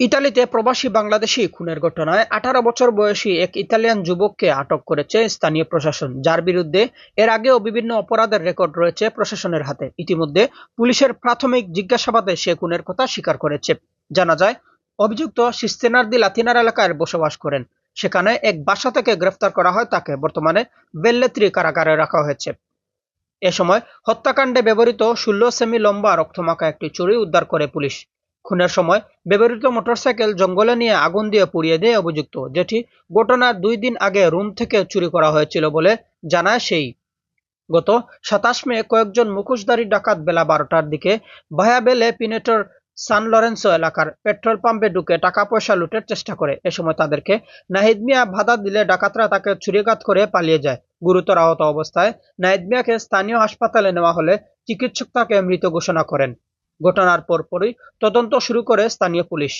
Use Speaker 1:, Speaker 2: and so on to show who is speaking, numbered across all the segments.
Speaker 1: ইতালিতে প্রবাসী বাংলাদেশি খুনের ঘটনায় আঠারো বছর বয়সী এক ইতালিয়ান যুবককে আটক করেছে স্থানীয় প্রশাসন। যার বিরুদ্ধে এর আগেও বিভিন্ন অপরাধের রেকর্ড রয়েছে প্রশাসনের হাতে। ইতিমধ্যে পুলিশের প্রাথমিক জিজ্ঞাসাবাদে সে খুনের কথা স্বীকার করেছে। জানা যায়, অভিযুক্ত সিস্তেনার্দি লাতিনার এলাকায় বসবাস করেন। সেখানে এক বাসা থেকে গ্রেফতার করা হয় তাকে বর্তমানে বেল্লেত্রি কারাগারে রাখা হয়েছে। এ সময় হত্যাকাণ্ডে ব্যবহৃত ষোলো সেমি লম্বা রক্তমাখা একটি চুরি উদ্ধার করে পুলিশ। খুনের সময় ব্যবহৃত মোটরসাইকেল জঙ্গলে নিয়ে আগুন দিয়ে পুড়িয়ে দেয় অভিযুক্ত, যেটি ঘটনার দুই দিন আগে রুম থেকে চুরি করা হয়েছিল বলে জানায় সেই। গত সাতাশ মে কয়েকজন মুখোশধারী ডাকাত বেলা বারোটার দিকে ভায়াবেলে পিনেটর সান লরেন্সো এলাকার পেট্রোল পাম্পে ঢুকে টাকা পয়সা লুটের চেষ্টা করে। এ সময় তাদেরকে নাহিদ মিয়া বাধা দিলে ডাকাতরা তাকে ছুরিকাত করে পালিয়ে যায়। গুরুতর আহত অবস্থায় নাহিদ মিয়াকে স্থানীয় হাসপাতালে নেওয়া হলে চিকিৎসক তাকে মৃত ঘোষণা করেন। ঘটনার পরপরই তদন্ত শুরু করে স্থানীয় পুলিশ।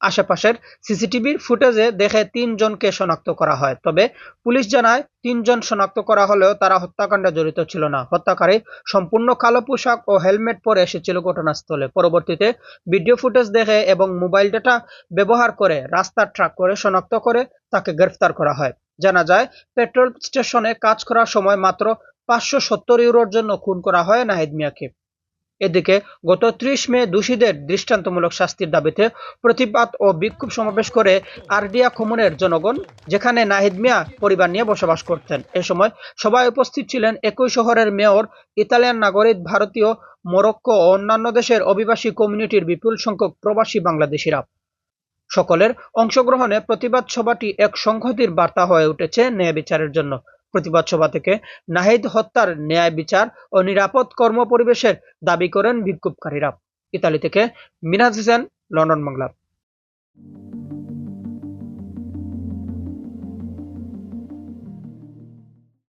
Speaker 1: আশেপাশের সিসিটিভির ফুটেজে দেখে তিনজনকে শনাক্ত করা হয়, তবে পুলিশ জানায় তিনজন শনাক্ত করা হলেও তারা হত্যাকাণ্ডে জড়িত ছিল না। হত্যাকারী সম্পূর্ণ কালো পোশাক ও হেলমেট পরে এসেছিল ঘটনাস্থলে। পরবর্তীতে ভিডিও ফুটেজ দেখে এবং মোবাইল ডেটা ব্যবহার করে রাস্তা ট্রাক করে শনাক্ত করে তাকে গ্রেফতার করা হয়। জানা যায়, পেট্রোল স্টেশনে কাজ করার সময় মাত্র পাঁচশো সত্তর ইউরোর জন্য খুন করা হয় নাহিদ মিয়াকে। এদিকে গত ত্রিশ মে দোষীদের দৃষ্টান্তমূলক শাস্তির দাবিতে প্রতিবাদ ও বিক্ষোভ সমাবেশ করে আরডিয়া খমনের জনগণ, যেখানে নাহিদ মিয়া পরিবার নিয়ে বসবাস করতেন। এ সময় সভায় উপস্থিত ছিলেন একই শহরের মেয়র, ইতালিয়ান নাগরিক, ভারতীয়, মরক্কো ও অন্যান্য দেশের অভিবাসী কমিউনিটির বিপুল সংখ্যক প্রবাসী বাংলাদেশিরা। সকলের অংশগ্রহণে প্রতিবাদ সভাটি এক সংহতির বার্তা হয়ে উঠেছে ন্যায় বিচারের জন্য। প্রতিবাদ সভা থেকে নাহিদ হত্যার ন্যায় বিচার ও নিরাপদ কর্ম পরিবেশের দাবি করেন বিক্ষোভকারীরা। ইতালি থেকে মিনাজ হোসেন, লন্ডন বাংলা।